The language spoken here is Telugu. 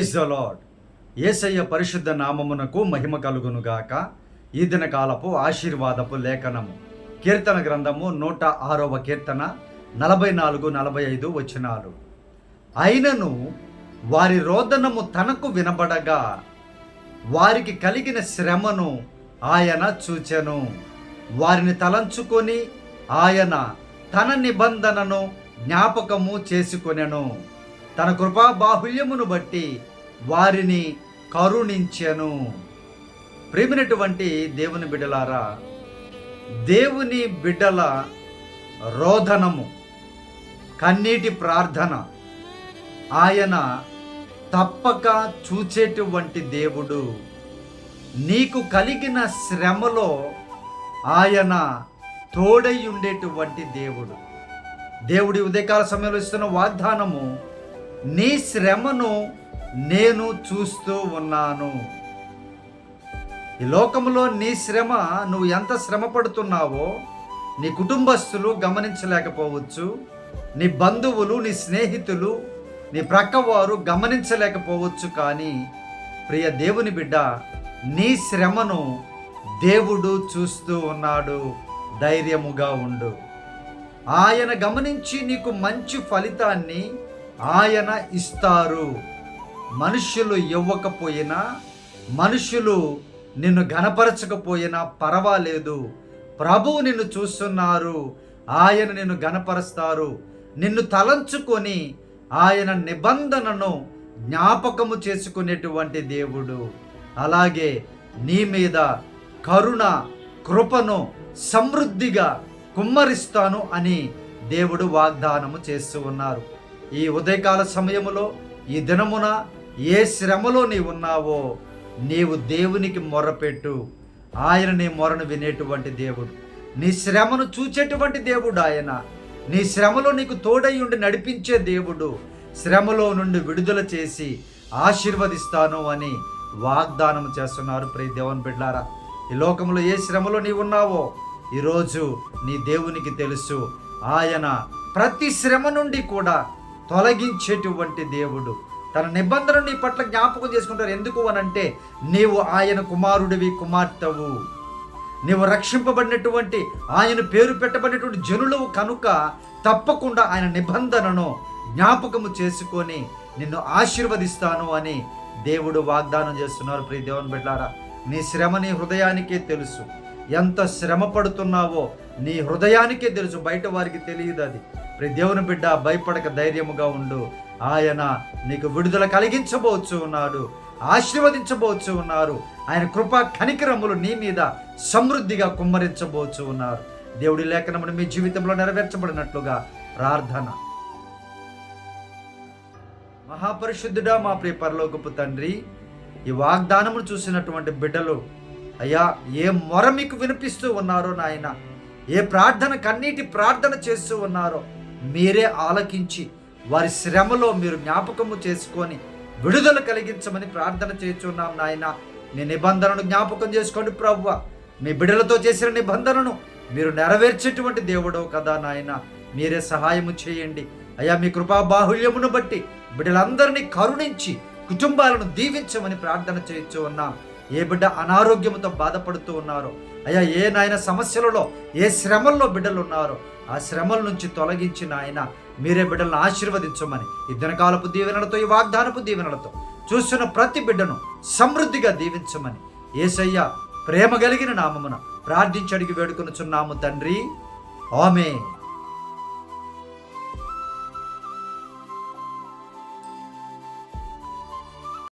ప్రైజ్ ద లాడ్ ఏసయ్య పరిశుద్ధ నామమునకు మహిమ కలుగునుగాక. ఈ దిన కాలపు ఆశీర్వాదపు లేఖనము. కీర్తన గ్రంథము నూట ఆరవ కీర్తన నలభై నాలుగు నలభై ఐదు వచనాలు. అయినను వారి రోదనము తనకు వినబడగా వారికి కలిగిన శ్రమను ఆయన చూచెను. వారిని తలంచుకొని ఆయన తన నిబంధనను జ్ఞాపకము చేసుకొనెను. తన కృపా బాహుల్యమును బట్టి వారిని కరుణించెను. ప్రేమినటువంటి దేవుని బిడ్డలారా దేవుని బిడ్డల రోధనము కన్నీటి ప్రార్థన ఆయన తప్పక చూచేటువంటి దేవుడు. నీకు కలిగిన శ్రమలో ఆయన తోడై ఉండేటువంటి దేవుడు. దేవుడి ఉదయకాల సమయంలో ఇస్తున్న వాగ్దానము నీ శ్రమను నేను చూస్తూ ఉన్నాను. ఈ లోకంలో నీ శ్రమ నువ్వు ఎంత శ్రమ పడుతున్నావో నీ కుటుంబస్తులు గమనించలేకపోవచ్చు. నీ బంధువులు నీ స్నేహితులు నీ ప్రక్కవారు గమనించలేకపోవచ్చు కానీ ప్రియ దేవుని బిడ్డ నీ శ్రమను దేవుడు చూస్తూ ఉన్నాడు. ధైర్యముగా ఉండు. ఆయన గమనించి నీకు మంచి ఫలితాన్ని ఆయన ఇస్తారు. మనుష్యులు ఇవ్వకపోయినా మనుషులు నిన్ను గనపరచకపోయినా పర్వాలేదు. ప్రభువు నిన్ను చూస్తున్నారు ఆయన నిన్ను గనపరుస్తారు నిన్ను తలంచుకొని ఆయన నిబంధనను జ్ఞాపకము చేసుకునేటువంటి దేవుడు. అలాగే నీ మీద కరుణ కృపను సమృద్ధిగా కుమ్మరిస్తాను అని దేవుడు వాగ్దానము చేస్తూ ఉన్నారు. ఈ ఉదయకాల సమయములో ఈ దినమున ఏ శ్రమలో నీవు ఉన్నావో నీవు దేవునికి మొరపెట్టు. ఆయన నీ మొరను వినేటువంటి దేవుడు. నీ శ్రమను చూచేటువంటి దేవుడు ఆయన. నీ శ్రమలో నీకు తోడై ఉండి నడిపించే దేవుడు. శ్రమలో నుండి విడుదల చేసి ఆశీర్వదిస్తాను అని వాగ్దానం చేస్తున్నారు. ప్రియ దేవన్ బిడ్డారా ఈ లోకంలో ఏ శ్రమలో నీవు ఉన్నావో ఈరోజు నీ దేవునికి తెలుసు. ఆయన ప్రతి శ్రమ నుండి కూడా తొలగించేటువంటి దేవుడు. తన నిబంధనను నీ పట్ల జ్ఞాపకం చేసుకుంటారు. ఎందుకు అనంటే నీవు ఆయన కుమారుడివి కుమార్తెవు. నీవు రక్షింపబడినటువంటి ఆయన పేరు పెట్టబడినటువంటి జనులవు కనుక తప్పకుండా ఆయన నిబంధనను జ్ఞాపకము చేసుకొని నిన్ను ఆశీర్వదిస్తాను అని దేవుడు వాగ్దానం చేస్తున్నారు. ప్రియ దేవుని బిడ్డారా నీ శ్రమ నీ హృదయానికే తెలుసు. ఎంత శ్రమ పడుతున్నావో నీ హృదయానికే తెలుసు. బయట వారికి తెలియదు అది. ప్రతి దేవుని బిడ్డ భయపడక ధైర్యముగా ఉండు. ఆయన నీకు విడుదల కలిగించబోచ్చు ఉన్నాడు ఆశీర్వదించబోచు ఉన్నారు. ఆయన కృపా కనికరములు నీ మీద సమృద్ధిగా కుమ్మరించబోచ్చు ఉన్నారు. దేవుడి లేఖనమును మీ జీవితంలో నెరవేర్చబడినట్లుగా ప్రార్థన. మహాపరిశుద్ధుడా మా ప్రియ పరలోకపు తండ్రి ఈ వాగ్దానమును చూసినటువంటి బిడ్డలు అయ్యా ఏ మొర మీకు వినిపిస్తూ ఉన్నారో నాయన ఏ ప్రార్థన కన్నీటి ప్రార్థన చేస్తూ ఉన్నారో మీరే ఆలకించి వారి శ్రమలో మీరు జ్ఞాపకము చేసుకొని విడుదల కలిగించమని ప్రార్థన చేస్తున్నాం నాయన. మీ నిబంధనను జ్ఞాపకం చేసుకోండి ప్రభువ మీ బిడ్డలతో చేసిన నిబంధనను మీరు నెరవేర్చేటువంటి దేవుడవు కదా నాయన. మీరే సహాయము చేయండి. అయ్యా మీ కృపా బాహుళ్యమును బట్టి బిడ్డలందరినీ కరుణించి కుటుంబాలను దీవించమని ప్రార్థన చేయొచ్చు ఉన్నాం ఏ బిడ్డ అనారోగ్యంతో బాధపడుతూ ఉన్నారో అయ్యా ఏ నాయన సమస్యలలో ఏ శ్రమల్లో బిడ్డలు ఉన్నారో ఆ శ్రమల నుంచి తొలగించి నాయన మీరే బిడ్డలను ఆశీర్వదించమని. ఈ దీవెనలతో ఈ వాగ్దానపు దీవెనలతో చూస్తున్న ప్రతి బిడ్డను సమృద్ధిగా దీవించమని. ఏసయ్య ప్రేమ కలిగిన నామమున ప్రార్థించి అడిగి వేడుకొనుచున్నాము తండ్రి. ఆమె